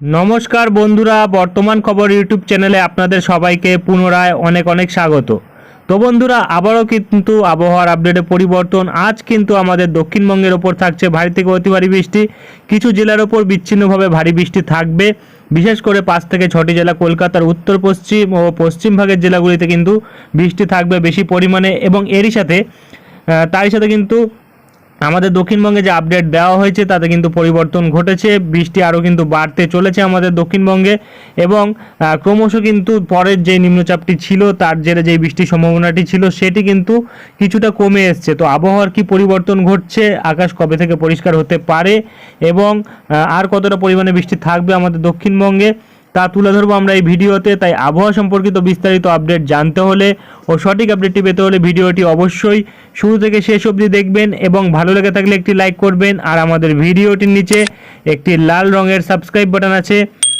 নমস্কার বন্ধুরা, বর্তমান খবর ইউটিউব চ্যানেলে আপনাদের সবাইকে পুনরায় অনেক অনেক স্বাগত। তো বন্ধুরা, আবারও কিন্তু আবহাওয়ার আপডেটে পরিবর্তন। আজ কিন্তু আমাদের দক্ষিণবঙ্গের ওপর থাকছে ভারী থেকে অতি ভারী বৃষ্টি। কিছু জেলার ওপর বিচ্ছিন্নভাবে ভারী বৃষ্টি থাকবে। বিশেষ করে পাঁচ থেকে ছটি জেলা, কলকাতার উত্তর, পশ্চিম ও পশ্চিম ভাগের জেলাগুলিতে কিন্তু বৃষ্টি থাকবে বেশি পরিমাণে এবং এরই সাথে তারই সাথে কিন্তু আমাদের দক্ষিণবঙ্গে যে আপডেট দেওয়া হয়েছে, তাতে কিন্তু পরিবর্তন ঘটেছে। বৃষ্টি আরও কিন্তু বাড়তে চলেছে আমাদের দক্ষিণবঙ্গে এবং ক্রমশ কিন্তু পরের যে নিম্নচাপটি ছিল, তার জেরে যে বৃষ্টির সম্ভাবনাটি ছিল, সেটি কিন্তু কিছুটা কমে এসছে। তো আবহাওয়ার কি পরিবর্তন ঘটছে? আকাশ কবে থেকে পরিষ্কার হতে পারে? এবং আর কতটা পরিমাণে বৃষ্টি থাকবে আমাদের দক্ষিণবঙ্গে? তা তুলে ধরবো আমরা এই ভিডিওতে। তাই আবহাওয়া সম্পর্কিত বিস্তারিত আপডেট জানতে হলে ও সঠিক আপডেটটি পেতে হলে ভিডিওটি অবশ্যই শুরু থেকে শেষ অবধি দেখবেন এবং ভালো লেগে থাকলে একটি লাইক করবেন। আর আমাদের ভিডিওটির নিচে একটি লাল রঙের সাবস্ক্রাইব বাটন আছে।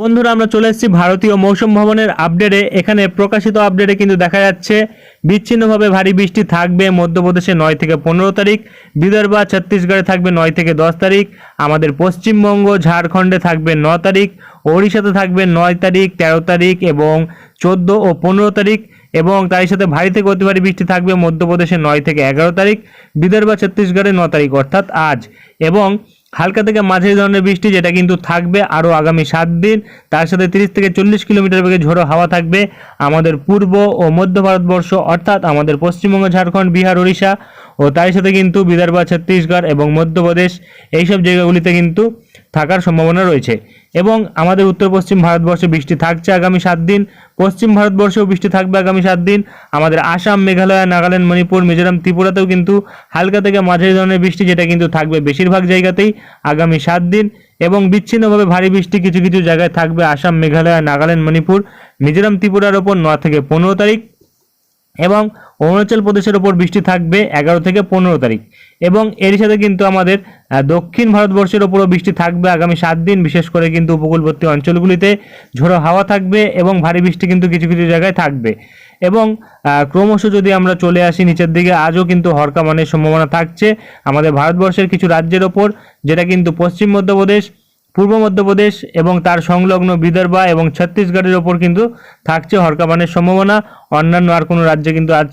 বন্ধুরা, আমরা চলে এসেছি ভারতীয় মৌসুম ভবনের আপডেটে। এখানে প্রকাশিত আপডেটে কিন্তু দেখা যাচ্ছে, বিচ্ছিন্নভাবে ভারী বৃষ্টি থাকবে মধ্যপ্রদেশে নয় থেকে পনেরো তারিখ, বিদর্ভ ছত্তিশগড়ে থাকবে নয় থেকে দশ তারিখ, আমাদের পশ্চিমবঙ্গ, ঝাড়খণ্ডে থাকবে ন তারিখ, ওড়িশাতে থাকবে নয় তারিখ, তেরো তারিখ এবং চোদ্দ ও পনেরো তারিখ এবং তার সাথে ভারী থেকে অতি ভারী বৃষ্টি থাকবে মধ্যপ্রদেশে নয় থেকে এগারো তারিখ, বিদর্ভ ছত্তিশগড়ে ন তারিখ অর্থাৎ আজ এবং হালকা থেকে মাঝারি ধরনের বৃষ্টি, যেটা কিন্তু থাকবে আরও আগামী সাত দিন। তার সাথে তিরিশ থেকে চল্লিশ কিলোমিটার বেগে ঝোড়ো হাওয়া থাকবে আমাদের পূর্ব ও মধ্য ভারতবর্ষ, অর্থাৎ আমাদের পশ্চিমবঙ্গ, ঝাড়খণ্ড, বিহার উড়িষ্যা ও তার সাথে কিন্তু বিদর্ভ, ছত্তিশগড় এবং মধ্যপ্রদেশ। এইসব জায়গাগুলিতে কিন্তু থাকার সম্ভাবনা রয়েছে। এবং আমাদের উত্তর পশ্চিম ভারতবর্ষে বৃষ্টি থাকছে আগামী সাত দিন, পশ্চিম ভারতবর্ষেও বৃষ্টি থাকবে আগামী সাত দিন, আমাদের আসাম, মেঘালয়, নাগাল্যান্ড, মণিপুর, মিজোরাম, ত্রিপুরাতেও কিন্তু হালকা থেকে মাঝারি ধরনের বৃষ্টি যেটা কিন্তু থাকবে বেশিরভাগ জায়গাতেই আগামী সাত দিন এবং বিচ্ছিন্নভাবে ভারী বৃষ্টি কিছু কিছু জায়গায় থাকবে আসাম, মেঘালয়, নাগাল্যান্ড, মণিপুর, মিজোরাম, ত্রিপুরার ওপর ন থেকে পনেরো তারিখ। এবং অরুণাচল প্রদেশের ওপর বৃষ্টি থাকবে এগারো থেকে পনেরো তারিখ। এবং এর সাথে কিন্তু আমাদের দক্ষিণ ভারতবর্ষের ওপরও বৃষ্টি থাকবে আগামী সাত দিন। বিশেষ করে কিন্তু উপকূলবর্তী অঞ্চলগুলিতে ঝোড়ো হাওয়া থাকবে এবং ভারী বৃষ্টি কিন্তু কিছু কিছু জায়গায় থাকবে। এবং ক্রমশ যদি আমরা চলে আসি নিচের দিকে, আজও কিন্তু হরকামানের সম্ভাবনা থাকছে। আমাদের ভারতবর্ষের কিছু রাজ্যের ওপর, যেটা কিন্তু পশ্চিম মধ্যপ্রদেশ পূর্ব মধ্যপ্রদেশ এবং তার সংলগ্ন বিদর্ভা এবং ছত্তিশগড়ের ওপর কিন্তু থাকছে হরকাবানের সম্ভাবনা। অন্যান্য আর কোনো রাজ্যে কিন্তু আজ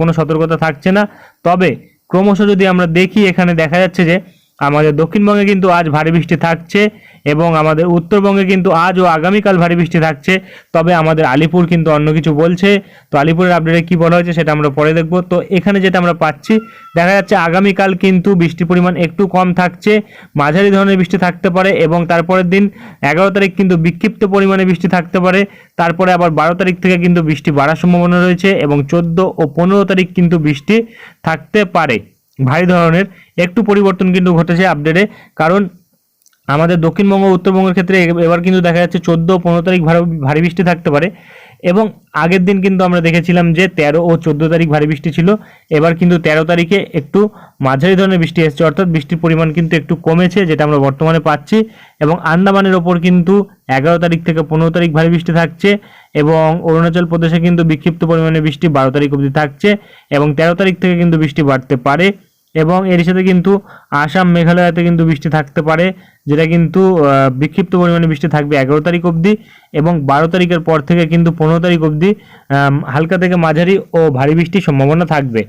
কোনো সতর্কতা থাকছে না। তবে ক্রমশ যদি আমরা দেখি, এখানে দেখা যাচ্ছে যে আমাদের দক্ষিণবঙ্গে কিন্তু আজ ভারী বৃষ্টি থাকছে। এবং আমাদের উত্তরবঙ্গে কিন্তু আজ ও আগামীকাল ভারী বৃষ্টি থাকছে। তবে আমাদের আলিপুর কিন্তু অন্য কিছু বলছে। তো আলিপুরের আপডেটে কি বলা হয়েছে সেটা আমরা পরে দেখব। তো এখানে যেটা আমরা পাচ্ছি, দেখা যাচ্ছে আগামীকাল কিন্তু বৃষ্টির পরিমাণ একটু কম থাকছে। মাঝারি ধরনের বৃষ্টি থাকতে পারে এবং তারপরের দিন এগারো তারিখ কিন্তু বিক্ষিপ্ত পরিমাণে বৃষ্টি থাকতে পারে। তারপরে আবার বারো তারিখ থেকে কিন্তু বৃষ্টি বাড়ার সম্ভাবনা রয়েছে এবং চোদ্দ ও পনেরো তারিখ কিন্তু বৃষ্টি থাকতে পারে। ভারী ধরনের একটু পরিবর্তন কিন্তু ঘটেছে আপডেটে কারণ আমাদের দক্ষিণবঙ্গ, উত্তরবঙ্গের ক্ষেত্রে এবার কিন্তু দেখা যাচ্ছে চোদ্দ পনেরো তারিখ ভারী ভারী বৃষ্টি থাকতে পারে। এবং আগের দিন কিন্তু আমরা দেখেছিলাম যে তেরো ও চোদ্দ তারিখ ভারী বৃষ্টি ছিল। এবার কিন্তু তেরো তারিখে একটু মাঝারি ধরনের বৃষ্টি এসেছে। অর্থাৎ বৃষ্টির পরিমাণ কিন্তু একটু কমেছে, যেটা আমরা বর্তমানে পাচ্ছি। এবং আন্দামানের ওপর কিন্তু এগারো তারিখ থেকে পনেরো তারিখ ভারী বৃষ্টি থাকছে। এবং অরুণাচল প্রদেশে কিন্তু বিক্ষিপ্ত পরিমাণে বৃষ্টি বারো তারিখ অবধি থাকছে। এবং তেরো তারিখ থেকে কিন্তু বৃষ্টি বাড়তে পারে। এবং এর সাথে কিন্তু আসাম মেঘালয়তে কিন্তু বৃষ্টি থাকতে পারে। যেটা কিন্তু বিক্ষিপ্ত পরিমাণে বৃষ্টি থাকবে এগারো তারিখ অবধি এবং বারো তারিখের পর থেকে কিন্তু পনেরো তারিখ অবধি হালকা থেকে মাঝারি ও ভারী বৃষ্টির সম্ভাবনা থাকবে।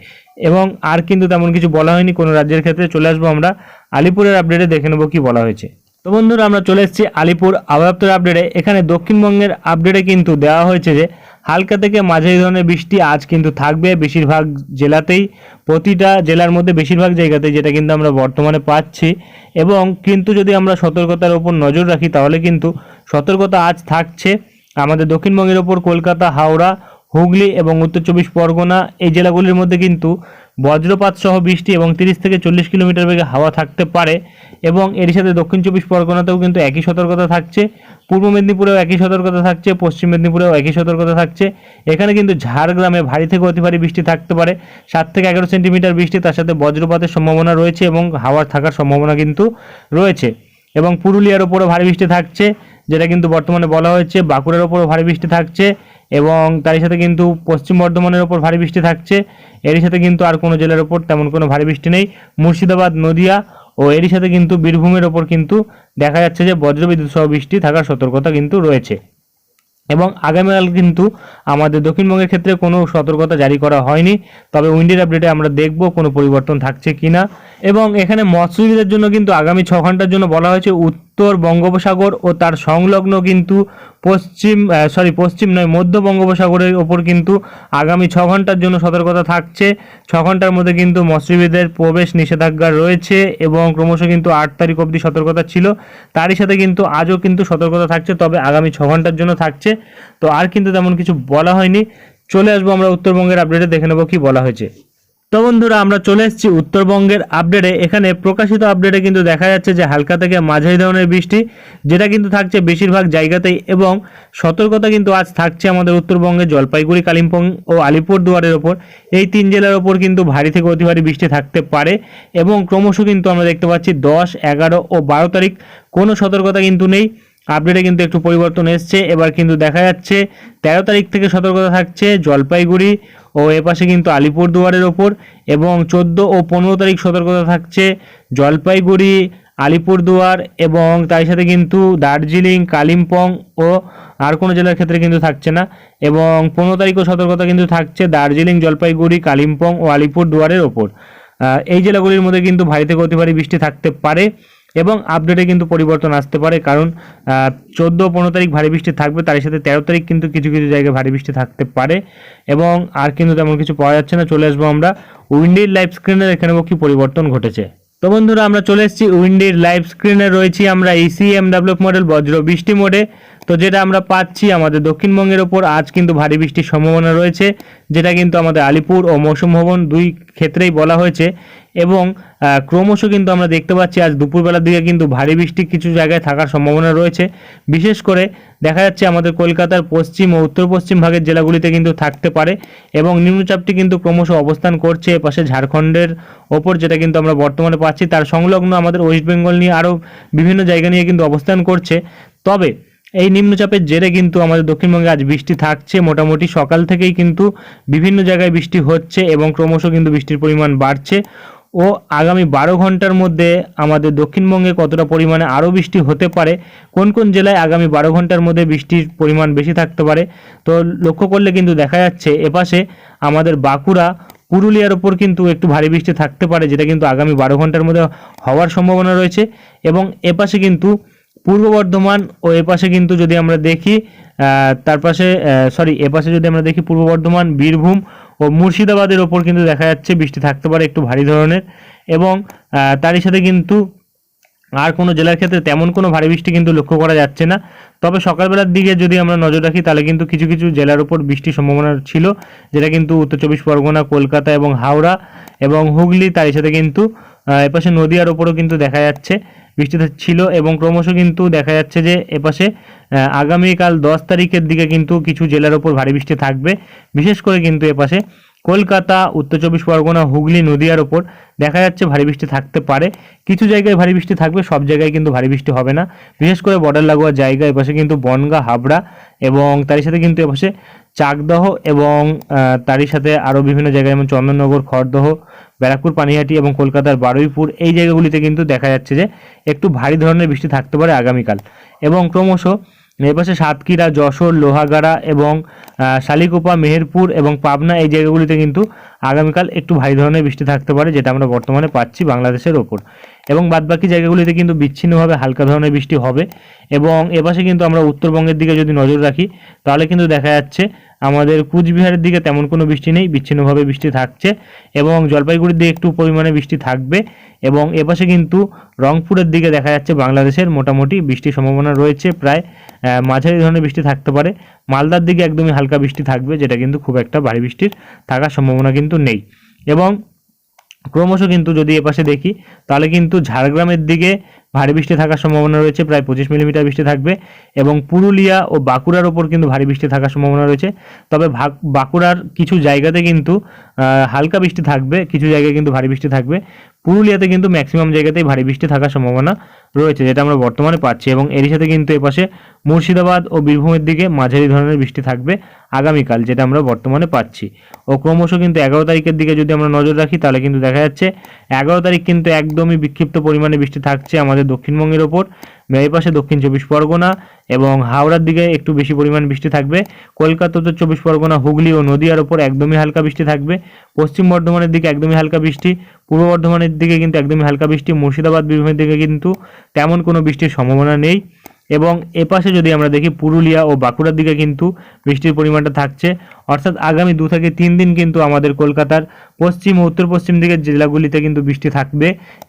এবং আর কিন্তু তেমন কিছু বলা হয়নি, কোনো রাজ্যের ক্ষেত্রে চলে আসব আমরা। আলিপুরের আপডেটে দেখে নেব কি বলা হয়েছে। তো বন্ধুরা, আমরা চলে এসেছি আলিপুর আবহাওয়া দপ্তরের আপডেটে এখানে দক্ষিণবঙ্গের আপডেটে কিন্তু দেওয়া হয়েছে যে, হালকা থেকে মাঝারি ধরনের বৃষ্টি আজ কিন্তু থাকবে বেশিরভাগ জেলাতেই। প্রতিটা জেলার মধ্যে বেশিরভাগ জায়গাতে যেটা কিন্তু আমরা বর্তমানে পাচ্ছি। এবং কিন্তু যদি আমরা সতর্কতার ওপর নজর রাখি, তাহলে কিন্তু সতর্কতা আজ থাকছে। আমাদের দক্ষিণবঙ্গের ওপর কলকাতা, হাওড়া হুগলি এবং উত্তর চব্বিশ পরগনা এই জেলাগুলির মধ্যে কিন্তু বজ্রপাত সহ বৃষ্টি এবং তিরিশ থেকে চল্লিশ কিলোমিটার বেগে হাওয়া থাকতে পারে এবং এর সাথে দক্ষিণ চব্বিশ পরগনাতেও কিন্তু একই সতর্কতা থাকছে। পূর্ব মেদিনীপুরেও একই সতর্কতা থাকছে, পশ্চিম মেদিনীপুরেও একই সতর্কতা থাকছে। এখানে কিন্তু ঝাড়গ্রামে ভারী থেকে অতি ভারী বৃষ্টি থাকতে পারে। সাত থেকে এগারো সেন্টিমিটার বৃষ্টি, তার সাথে বজ্রপাতের সম্ভাবনা রয়েছে এবং হাওয়ার থাকার সম্ভাবনা কিন্তু রয়েছে। এবং পুরুলিয়ার ওপরও ভারী বৃষ্টি থাকছে। যেটা কিন্তু বর্তমানে বলা হয়েছে বাঁকুড়ার ওপরও ভারী বৃষ্টি থাকছে এবং তারই সাথে কিন্তু পশ্চিম বর্ধমানের ওপর ভারী বৃষ্টি থাকছে। এরই সাথে কিন্তু আর কোনো জেলার ওপর তেমন কোনো ভারী বৃষ্টি নেই। মুর্শিদাবাদ, নদিয়া ও এরই সাথে কিন্তু বীরভূমের ওপর কিন্তু দেখা যাচ্ছে যে বজ্রবিদ্যুৎ সহ বৃষ্টি থাকার সতর্কতা কিন্তু রয়েছে। এবং আগামীকাল কিন্তু আমাদের দক্ষিণবঙ্গের ক্ষেত্রে কোনো সতর্কতা জারি করা হয়নি। তবে উইন্ডের আপডেটে আমরা দেখব কোনো পরিবর্তন থাকছে কিনা। এবং এখানে মৎস্যজীবীদের জন্য কিন্তু আগামী ছ ঘণ্টার জন্য বলা হয়েছে উত্তর বঙ্গোপসাগর ও তার সংলগ্ন কিন্তু পশ্চিম সরি পশ্চিম নয়, মধ্য বঙ্গোপসাগরের ওপর কিন্তু আগামী ছ ঘণ্টার জন্য সতর্কতা থাকছে। ছ ঘণ্টার মধ্যে কিন্তু মৎস্যজীবীদের প্রবেশ নিষেধাজ্ঞা রয়েছে এবং ক্রমশ কিন্তু আট তারিখ অবধি সতর্কতা ছিল। তারই সাথে কিন্তু আজও কিন্তু সতর্কতা থাকছে, তবে আগামী ছ ঘণ্টার জন্য থাকছে। তো আর কিন্তু তেমন কিছু বলা হয়নি। চলে আসব আমরা উত্তরবঙ্গের আপডেটে দেখে নেব কি বলা হয়েছে। তো বন্ধুরা, আমরা চলে এসেছি উত্তরবঙ্গের আপডেটে এখানে প্রকাশিত আপডেটে কিন্তু দেখা যাচ্ছে যে হালকা থেকে মাঝারি ধরনের বৃষ্টি, যেটা কিন্তু থাকছে বেশিরভাগ জায়গাতেই এবং সতর্কতা কিন্তু আজ থাকছে আমাদের উত্তরবঙ্গে জলপাইগুড়ি, কালিম্পং ও আলিপুরদুয়ারের ওপর। এই তিন জেলার ওপর কিন্তু ভারী থেকে অতি ভারী বৃষ্টি থাকতে পারে এবং ক্রমশ কিন্তু আমরা দেখতে পাচ্ছি দশ, এগারো ও বারো তারিখ। কোনো সতর্কতা কিন্তু নেই। আপডেটে কিন্তু একটু পরিবর্তন এসছে। এবার কিন্তু দেখা যাচ্ছে, তেরো তারিখ থেকে সতর্কতা থাকছে জলপাইগুড়ি ও এপাশে কিন্তু আলিপুরদুয়ারের ওপর এবং চোদ্দ ও পনেরো তারিখ সতর্কতা থাকছে জলপাইগুড়ি, আলিপুরদুয়ার এবং তার সাথে কিন্তু দার্জিলিং, কালিম্পং ও আর কোনো জেলার ক্ষেত্রে কিন্তু থাকছে না। এবং পনেরো তারিখও সতর্কতা কিন্তু থাকছে দার্জিলিং, জলপাইগুড়ি, কালিম্পং ও আলিপুরদুয়ারের ওপর। এই জেলাগুলির মধ্যে কিন্তু ভারী থেকে অতি ভারী বৃষ্টি থাকতে পারে। এবং আপডেটে কিন্তু পরিবর্তন আসতে পারে, কারণ চোদ্দ পনেরো তারিখ ভারী বৃষ্টি থাকবে, তার সাথে তেরো তারিখ কিন্তু কিছু কিছু জায়গায় ভারী বৃষ্টি থাকতে পারে এবং আর কিন্তু তেমন কিছু পাওয়া যাচ্ছে না। চলে আসব আমরা উইন্ডির লাইভ স্ক্রিনে দেখে নেব কি পরিবর্তন ঘটেছে। তো বন্ধুরা, আমরা চলে এসেছি উইন্ডির লাইভ স্ক্রিনে, রয়েছি আমরা ইসি এম ডেভেলপ মডেল বজ্র বৃষ্টি মোডে তো যেটা আমরা পাচ্ছি আমাদের দক্ষিণবঙ্গের ওপর, আজ কিন্তু ভারী বৃষ্টির সম্ভাবনা রয়েছে, যেটা কিন্তু আমাদের আলিপুর ও মৌসুম ভবন দুই ক্ষেত্রেই বলা হয়েছে। এবং ক্রমশ কিন্তু আমরা দেখতে পাচ্ছি আজ দুপুরবেলার দিকে কিন্তু ভারী বৃষ্টি কিছু জায়গায় থাকার সম্ভাবনা রয়েছে। বিশেষ করে দেখা যাচ্ছে আমাদের কলকাতার পশ্চিম ও উত্তর পশ্চিম ভাগের জেলাগুলিতে কিন্তু থাকতে পারে এবং নিম্নচাপটি কিন্তু ক্রমশ অবস্থান করছে এপাশে ঝাড়খণ্ডের ওপর যেটা কিন্তু আমরা বর্তমানে পাচ্ছি। তার সংলগ্ন আমাদের ওয়েস্ট বেঙ্গল নিয়ে আরও বিভিন্ন জায়গা নিয়ে কিন্তু অবস্থান করছে। তবে এই নিম্নচাপের জেরে কিন্তু আমাদের দক্ষিণবঙ্গে আজ বৃষ্টি থাকছে। মোটামুটি সকাল থেকেই কিন্তু বিভিন্ন জায়গায় বৃষ্টি হচ্ছে এবং ক্রমশ কিন্তু বৃষ্টির পরিমাণ বাড়ছে। ও আগামী বারো ঘণ্টার মধ্যে আমাদের দক্ষিণবঙ্গে কতটা পরিমাণে আরও বৃষ্টি হতে পারে, কোন কোন জেলায় আগামী বারো ঘণ্টার মধ্যে বৃষ্টির পরিমাণ বেশি থাকতে পারে, তো লক্ষ্য করলে কিন্তু দেখা যাচ্ছে এপাশে আমাদের বাঁকুড়া, পুরুলিয়ার ওপর কিন্তু একটু ভারী বৃষ্টি থাকতে পারে, যেটা কিন্তু আগামী বারো ঘণ্টার মধ্যে হওয়ার সম্ভাবনা রয়েছে এবং এপাশে কিন্তু পূর্ব বর্ধমান ও এপাশে কিন্তু যদি আমরা দেখি তার পাশে সরি এপাশে যদি আমরা দেখি পূর্ব বর্ধমান, বীরভূম ও মুর্শিদাবাদের ওপর কিন্তু দেখা যাচ্ছে বৃষ্টি থাকতে পারে, একটু ভারী ধরনের। এবং তারই সাথে কিন্তু আর কোনো জেলার ক্ষেত্রে তেমন কোনো ভারী বৃষ্টি কিন্তু লক্ষ্য করা যাচ্ছে না। তবে সকালবেলার দিকে যদি আমরা নজর রাখি, তাহলে কিন্তু কিছু কিছু জেলার উপর বৃষ্টির সম্ভাবনা ছিল, যেটা কিন্তু উত্তর চব্বিশ পরগনা, কলকাতা এবং হাওড়া এবং হুগলি, তারই সাথে কিন্তু এপাশে নদিয়ার ওপরও কিন্তু দেখা যাচ্ছে। বৃষ্টি ছিল এবং ক্রমশ কিন্তু দেখা যাচ্ছে যে এপাশে আগামীকাল দশ তারিখের দিকে কিন্তু কিছু জেলার ওপর ভারী বৃষ্টি থাকবে। বিশেষ করে কিন্তু এপাশে কলকাতা, উত্তর চব্বিশ পরগনা, হুগলি, নদিয়ার ওপর দেখা যাচ্ছে ভারী বৃষ্টি থাকতে পারে। কিছু জায়গায় ভারী বৃষ্টি থাকবে, সব জায়গায় কিন্তু ভারী বৃষ্টি হবে না। বিশেষ করে বর্ডার লাগোয়া জায়গা, এপাশে কিন্তু বনগা, হাবড়া এবং তারই সাথে কিন্তু এপাশে চাকদহ এবং তারই সাথে আরও বিভিন্ন জায়গায় যেমন চন্দননগর, খড়দহ, ব্যারাকপুর, পানিহাটি এবং কলকাতার বারুইপুর, এই জায়গাগুলিতে কিন্তু দেখা যাচ্ছে যে একটু ভারী ধরনের বৃষ্টি থাকতে পারে আগামীকাল। এবং ক্রমশ এপাশে সাতক্ষীরা, যশোর, লোহাগাড়া এবং শালিকোপা, মেহেরপুর এবং পাবনা এই জায়গাগুলিতে কিন্তু আগামীকাল একটু ভারী ধরনের বৃষ্টি থাকতে পারে, যেটা আমরা বর্তমানে পাচ্ছি বাংলাদেশের ওপর। এবং বাদবাকি জায়গাগুলিতে কিন্তু বিচ্ছিন্নভাবে হালকা ধরনের বৃষ্টি হবে। এবং এপাশে কিন্তু আমরা উত্তরবঙ্গের দিকে যদি নজর রাখি, তাহলে কিন্তু দেখা যাচ্ছে আমাদের কুচবিহারের দিকে তেমন কোনো বৃষ্টি নেই, বিচ্ছিন্নভাবে বৃষ্টি থাকছে এবং জলপাইগুড়ির দিকে একটু পরিমাণে বৃষ্টি থাকবে এবং এপাশে কিন্তু রংপুরের দিকে দেখা যাচ্ছে বাংলাদেশের মোটামুটি বৃষ্টির সম্ভাবনা রয়েছে প্রায় মাঝারি ধরনের বৃষ্টি থাকতে পারে। মালদার দিকে একদমই হালকা বৃষ্টি থাকবে, যেটা কিন্তু খুব একটা ভারী বৃষ্টির থাকার সম্ভাবনা কিন্তু নেই। এবং ক্রমশ কিন্তু যদি এপাশে দেখি তাহলে কিন্তু ঝাড়গ্রামের দিকে ভারী বৃষ্টি থাকার সম্ভাবনা রয়েছে, প্রায় পঁচিশ মিলিমিটার বৃষ্টি থাকবে এবং পুরুলিয়া ও বাঁকুড়ার ওপর কিন্তু ভারী বৃষ্টি থাকার সম্ভাবনা রয়েছে। তবে বাঁকুড়ার কিছু জায়গাতে কিন্তু হালকা বৃষ্টি থাকবে, কিছু জায়গায় কিন্তু ভারী বৃষ্টি থাকবে। পুরুলিয়াতে কিন্তু ম্যাক্সিমাম জায়গাতেই ভারী বৃষ্টি থাকার সম্ভাবনা রয়েছে, যেটা আমরা বর্তমানে পাচ্ছি এবং এরই সাথে কিন্তু এপাশে মুর্শিদাবাদ ও বীরভূমের দিকে মাঝারি ধরনের বৃষ্টি থাকবে আগামীকাল, যেটা আমরা বর্তমানে পাচ্ছি। ও ক্রমশ কিন্তু এগারো তারিখের দিকে যদি আমরা নজর রাখি, তাহলে কিন্তু দেখা যাচ্ছে এগারো তারিখ কিন্তু একদমই বিক্ষিপ্ত পরিমাণে বৃষ্টি থাকছে আমাদের দক্ষিণবঙ্গের ওপর পাশে দক্ষিণ চব্বিশ পরগনা এবং হাওড়ার দিকে একটু বেশি পরিমাণ বৃষ্টি থাকবে। কলকাতা তো চব্বিশ পরগনা, হুগলি ও নদীয়ার ওপর একদমই হালকা বৃষ্টি থাকবে। পশ্চিম বর্ধমানের দিকে একদমই হালকা বৃষ্টি, পূর্ব বর্ধমানের দিকে কিন্তু একদমই হালকা বৃষ্টি, মুর্শিদাবাদ, বীরভূমের দিকে কিন্তু তেমন কোনো বৃষ্টির সম্ভাবনা নেই। এবং এপাশে যদি আমরা দেখি পুরুলিয়া ও বাঁকুড়ার দিকে কিন্তু বৃষ্টির পরিমাণটা থাকছে। অর্থাৎ আগামী দু থেকে তিন দিন কিন্তু আমাদের কলকাতার পশ্চিম ও উত্তর পশ্চিম দিকের জেলাগুলিতে কিন্তু বৃষ্টি থাকবে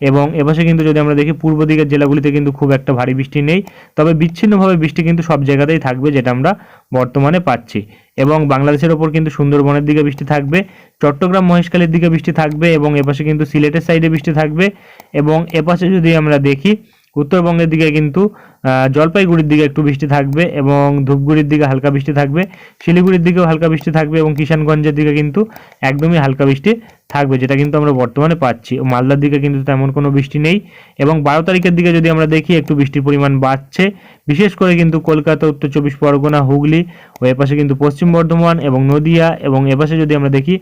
এবং এপাশে কিন্তু যদি আমরা দেখি পূর্ব দিকের জেলাগুলিতে কিন্তু খুব একটা ভারী বৃষ্টি নেই। তবে বিচ্ছিন্নভাবে বৃষ্টি কিন্তু সব জায়গাতেই থাকবে যেটা আমরা বর্তমানে পাচ্ছি। এবং বাংলাদেশের ওপর কিন্তু সুন্দরবনের দিকে বৃষ্টি থাকবে, চট্টগ্রাম, মহেশখালীর দিকে বৃষ্টি থাকবে এবং এপাশে কিন্তু সিলেটের সাইডে বৃষ্টি থাকবে। এবং এপাশে যদি আমরা দেখি, উত্তরবঙ্গের দিকে কিন্তু জলপাইগুড়ির দিকে একটু বৃষ্টি থাকবে এবং ধূপগুড়ির দিকে হালকা বৃষ্টি থাকবে, শিলিগুড়ির দিকেও হালকা বৃষ্টি থাকবে এবং কিষানগঞ্জের দিকে কিন্তু একদমই হালকা বৃষ্টি থাকবে, যেটা কিন্তু আমরা বর্তমানে পাচ্ছি। মালদার দিকে কিন্তু তেমন কোনো বৃষ্টি নেই এবং বারো তারিখের দিকে যদি আমরা দেখি, একটু বৃষ্টির পরিমাণ বাড়ছে। বিশেষ করে কিন্তু কলকাতা, উত্তর চব্বিশ পরগনা, হুগলি ও এপাশে কিন্তু পশ্চিম বর্ধমান এবং নদিয়া এবং এপাশে যদি আমরা দেখি,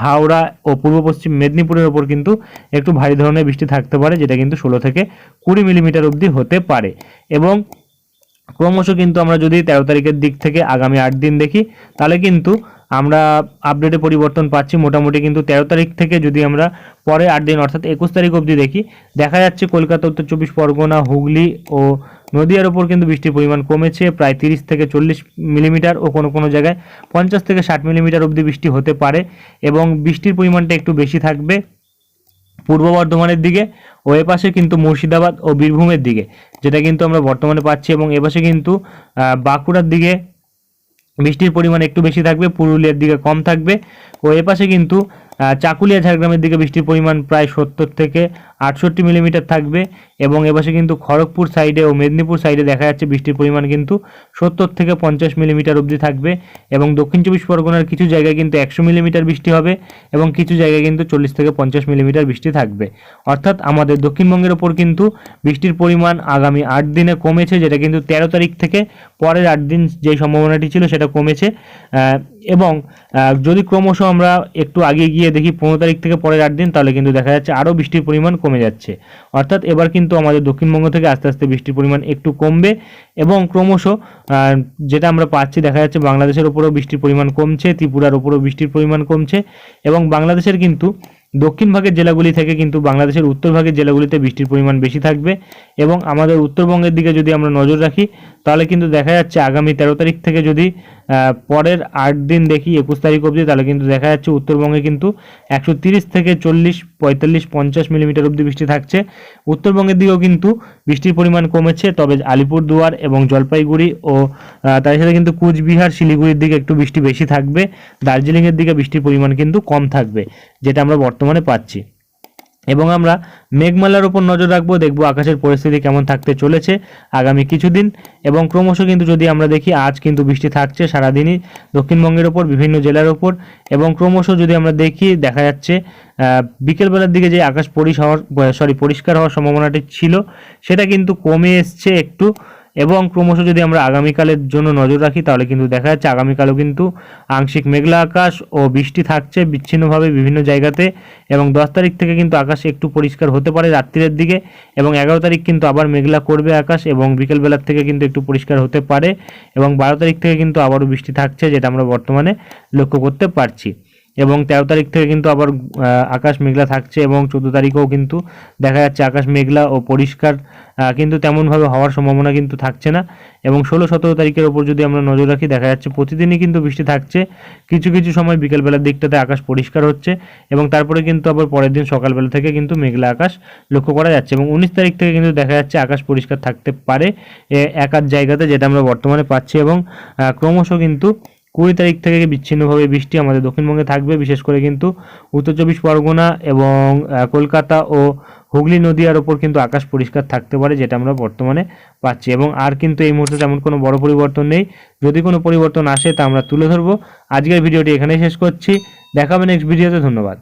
হাওড়া ও পূর্ব পশ্চিম মেদিনীপুরের ওপর কিন্তু একটু ভারী ধরনের বৃষ্টি থাকতে পারে, যেটা কিন্তু ষোলো থেকে কুড়ি মিলিমিটার অবধি হতে পারে। এবং ক্রমশ কিন্তু আমরা যদি তেরো তারিখের দিক থেকে আগামী আট দিন দেখি, তাহলে কিন্তু আমরা আপডেটে পরিবর্তন পাচ্ছি। মোটামুটি কিন্তু তেরো তারিখ থেকে যদি আমরা পরে আট দিন, অর্থাৎ একুশ তারিখ অবধি দেখি, দেখা যাচ্ছে কলকাতা, উত্তর চব্বিশ, পরগনা, হুগলি ও নদিয়ার ওপর কিন্তু বৃষ্টির পরিমাণ কমেছে। প্রায় তিরিশ থেকে চল্লিশ মিলিমিটার ও কোনো কোনো জায়গায় পঞ্চাশ থেকে ষাট মিলিমিটার অবধি বৃষ্টি হতে পারে এবং বৃষ্টির পরিমাণটা একটু বেশি থাকবে। পূর্ব বর্ধমানের দিকে ও এপাশে কিন্তু মুর্শিদাবাদ ও বীরভূমের দিকে, যেটা কিন্তু আমরা বর্তমানে পাচ্ছি এবং এপাশে কিন্তু বাঁকুড়ার দিকে বৃষ্টির পরিমাণ একটু বেশি থাকবে, পুরুলিয়ার দিকে কম থাকবে ও এপাশে কিন্তু চাকুলিয়া ঝাড়গ্রামের দিকে বৃষ্টির পরিমাণ প্রায় সত্তর থেকে আটষট্টি মিলিমিটার থাকবে এবং এপাশে কিন্তু খড়গপুর সাইডে ও মেদিনীপুর সাইডে দেখা যাচ্ছে বৃষ্টির পরিমাণ কিন্তু সত্তর থেকে পঞ্চাশ মিলিমিটার অবধি থাকবে এবং দক্ষিণ চব্বিশ পরগনার কিছু জায়গায় কিন্তু একশো মিলিমিটার বৃষ্টি হবে এবং কিছু জায়গায় কিন্তু চল্লিশ থেকে পঞ্চাশ মিলিমিটার বৃষ্টি থাকবে। অর্থাৎ আমাদের দক্ষিণবঙ্গের ওপর কিন্তু বৃষ্টির পরিমাণ আগামী আট দিনে কমেছে, যেটা কিন্তু তেরো তারিখ থেকে পরের আট দিন যে সম্ভাবনাটি ছিল সেটা কমেছে। এবং যদি ক্রমশ আমরা একটু আগে গিয়ে দেখি পনেরো তারিখ থেকে পরের আট দিন, তাহলে কিন্তু দেখা যাচ্ছে আরও বৃষ্টির পরিমাণ কমে যাচ্ছে। অর্থাৎ এবার কিন্তু আমাদের দক্ষিণবঙ্গ থেকে আস্তে আস্তে বৃষ্টির পরিমাণ একটু কমবে এবং ক্রমশ যেটা আমরা পাচ্ছি দেখা যাচ্ছে বাংলাদেশের ওপরেও বৃষ্টির পরিমাণ কমছে, ত্রিপুরার ওপরেও বৃষ্টির পরিমাণ কমছে এবং বাংলাদেশের কিন্তু দক্ষিণ ভাগের জেলাগুলি থেকে কিন্তু বাংলাদেশের উত্তর ভাগের জেলাগুলিতে বৃষ্টির পরিমাণ বেশি থাকবে এবং আমাদের উত্তরবঙ্গের দিকে যদি আমরা নজর রাখি তাহলে কিন্তু দেখা যাচ্ছে আগামী তেরো তারিখ থেকে যদি পরের আট দিন দেখি একুশ তারিখ অবধি, তাহলে কিন্তু দেখা যাচ্ছে উত্তরবঙ্গে কিন্তু একশো থেকে চল্লিশ, পঁয়তাল্লিশ, পঞ্চাশ মিলিমিটার অবধি বৃষ্টি থাকছে। উত্তরবঙ্গের দিকেও কিন্তু বৃষ্টির পরিমাণ কমেছে, তবে আলিপুরদুয়ার এবং জলপাইগুড়ি ও তার সাথে কিন্তু কুচবিহার, শিলিগুড়ির দিকে একটু বৃষ্টি বেশি থাকবে। দার্জিলিংয়ের দিকে বৃষ্টির পরিমাণ কিন্তু কম থাকবে, যেটা আমরা বর্তমানে পাচ্ছি। এবং আমরা মেঘমালার উপর নজর রাখব, দেখব আকাশের পরিস্থিতি কেমন থাকতে চলেছে আগামী কিছুদিন। এবং ক্রমশ কিন্তু যদি আমরা দেখি, আজ কিন্তু বৃষ্টি থাকছে সারাদিনই দক্ষিণবঙ্গের ওপর বিভিন্ন জেলার ওপর এবং ক্রমশ যদি আমরা দেখি, দেখা যাচ্ছে বিকেলবেলার দিকে যে আকাশ পরিষ হওয়ার সরি পরিষ্কার হওয়ার সম্ভাবনাটি ছিল, সেটা কিন্তু কমে এসছে একটু। এবং ক্রমশ যদি আমরা আগামীকালের জন্য নজর রাখি, তাহলে কিন্তু দেখা যাচ্ছে আগামীকালও কিন্তু আংশিক মেঘলা আকাশ ও বৃষ্টি থাকছে বিচ্ছিন্নভাবে বিভিন্ন জায়গাতে এবং দশ তারিখ থেকে কিন্তু আকাশ একটু পরিষ্কার হতে পারে রাত্রির দিকে এবং এগারো তারিখ কিন্তু আবার মেঘলা করবে আকাশ এবং বিকেলবেলার থেকে কিন্তু একটু পরিষ্কার হতে পারে এবং বারো তারিখ থেকে কিন্তু আবারও বৃষ্টি থাকছে, যেটা আমরা বর্তমানে লক্ষ্য করতে পারছি। এবং তেরো তারিখ থেকে কিন্তু আবার আকাশ মেঘলা থাকছে এবং চোদ্দ তারিখেও কিন্তু দেখা যাচ্ছে আকাশ মেঘলা ও পরিষ্কার কিন্তু তেমনভাবে হওয়ার সম্ভাবনা কিন্তু থাকছে না। এবং ষোলো সতেরো তারিখের ওপর যদি আমরা নজর রাখি, দেখা যাচ্ছে প্রতিদিনই কিন্তু বৃষ্টি থাকছে। কিছু কিছু সময় বিকেলবেলার দিকটাতে আকাশ পরিষ্কার হচ্ছে এবং তারপরে কিন্তু আবার পরের দিন সকালবেলা থেকে কিন্তু মেঘলা আকাশ লক্ষ্য করা যাচ্ছে এবং উনিশ তারিখ থেকে কিন্তু দেখা যাচ্ছে আকাশ পরিষ্কার থাকতে পারে এক জায়গাতে যেটা আমরা বর্তমানে পাচ্ছি এবং ক্রমশ কিন্তু কুড়ি তারিখ থেকে বিচ্ছিন্নভাবে বৃষ্টি আমাদের দক্ষিণবঙ্গে থাকবে, বিশেষ করে কিন্তু উত্তর চব্বিশ পরগনা এবং কলকাতা ও হুগলি নদীয়ার ওপর কিন্তু আকাশ পরিষ্কার থাকতে পারে, যেটা আমরা বর্তমানে পাচ্ছি। এবং আর কিন্তু এই মুহূর্তে তেমন কোনো বড় পরিবর্তন নেই। যদি কোনো পরিবর্তন আসে তা আমরা তুলে ধরবো। আজকের ভিডিওটি এখানেই শেষ করছি। দেখাবে নেক্সট ভিডিওতে। ধন্যবাদ।